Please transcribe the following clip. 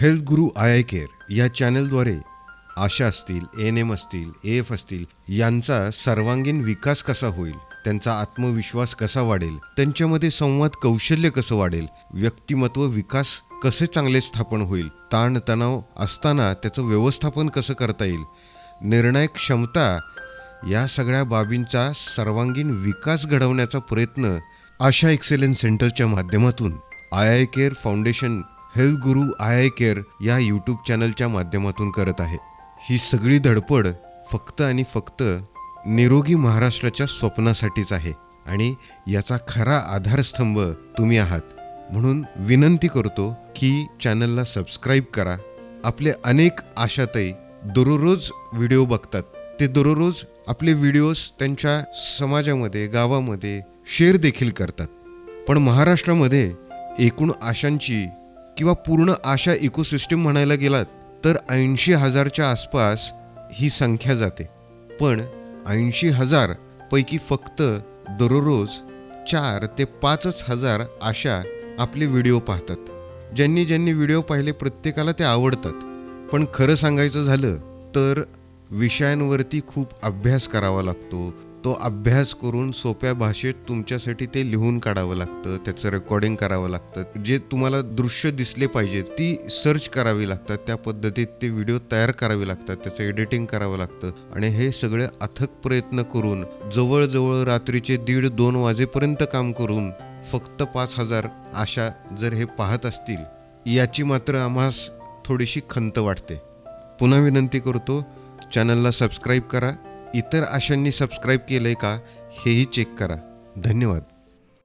Health गुरु eye eye care या चॅनलद्वारे आशा असतील N M असतील ए एफ असतील यांचा सर्वांगीण विकास कसा होईल त्यांचा आत्मविश्वास कसा वाढेल त्यांच्यामध्ये संवाद कौशल्य कसं वाढेल व्यक्तिमत्व विकास कसे चांगले स्थापन होईल ताणतणाव असताना त्याचं व्यवस्थापन कसं करता येईल निर्णायक क्षमता या सगळ्या बाबींचा सर्वांगीण विकास घडवण्याचा प्रयत्न आशा एक्सेलन्स सेंटरच्या माध्यमातून eye eye care foundation health guru eye eye care या यूट्यूब चॅनलच्या माध्यमातून करत आहे. ही सगळी धडपड फक्त आणि फक्त निरोगी महाराष्ट्राच्या स्वप्नासाठीच आहे आणि याचा खरा आधारस्तंभ तुम्ही आहात. म्हणून विनंती करतो की चॅनलला सबस्क्राईब करा. आपले अनेक आशाताई दररोज व्हिडिओ बघतात. ते दररोज आपले व्हिडिओज त्यांच्या समाजामध्ये गावामध्ये शेअर देखील करतात. पण महाराष्ट्रामध्ये एकूण आशांची किंवा पूर्ण आशा इकोसिस्टीम म्हणायला गेलात तर ऐंशी हजारच्या आसपास ही संख्या जाते. पण ऐंशी हजार पैकी फक्त दररोज चार ते पाचच हजार आशा आपले व्हिडिओ पाहतात. ज्यांनी ज्यांनी व्हिडिओ पाहिले प्रत्येकाला ते आवडतात. पण खरं सांगायचं झालं तर विषयांवरती खूप अभ्यास करावा लागतो तो अभ्यास करून सोप्या भाषेत तुमच्यासाठी ते लिहून काढावं लागतं त्याचं रेकॉर्डिंग करावं लागतं. जे तुम्हाला दृश्य दिसले पाहिजे ती सर्च करावी लागतात. त्या पद्धतीत ते व्हिडिओ तयार करावे लागतात त्याचं एडिटिंग करावं लागतं. आणि हे सगळे अथक प्रयत्न करून जवळजवळ रात्रीचे दीड दोन वाजेपर्यंत काम करून फक्त पाच हजार आशा जर हे पाहत असतील याची मात्र आम्हास थोडीशी खंत वाटते. पुन्हा विनंती करतो चॅनलला सबस्क्राईब करा. इतर आशांनी सबस्क्राईब केलं आहे का हेही चेक करा. धन्यवाद.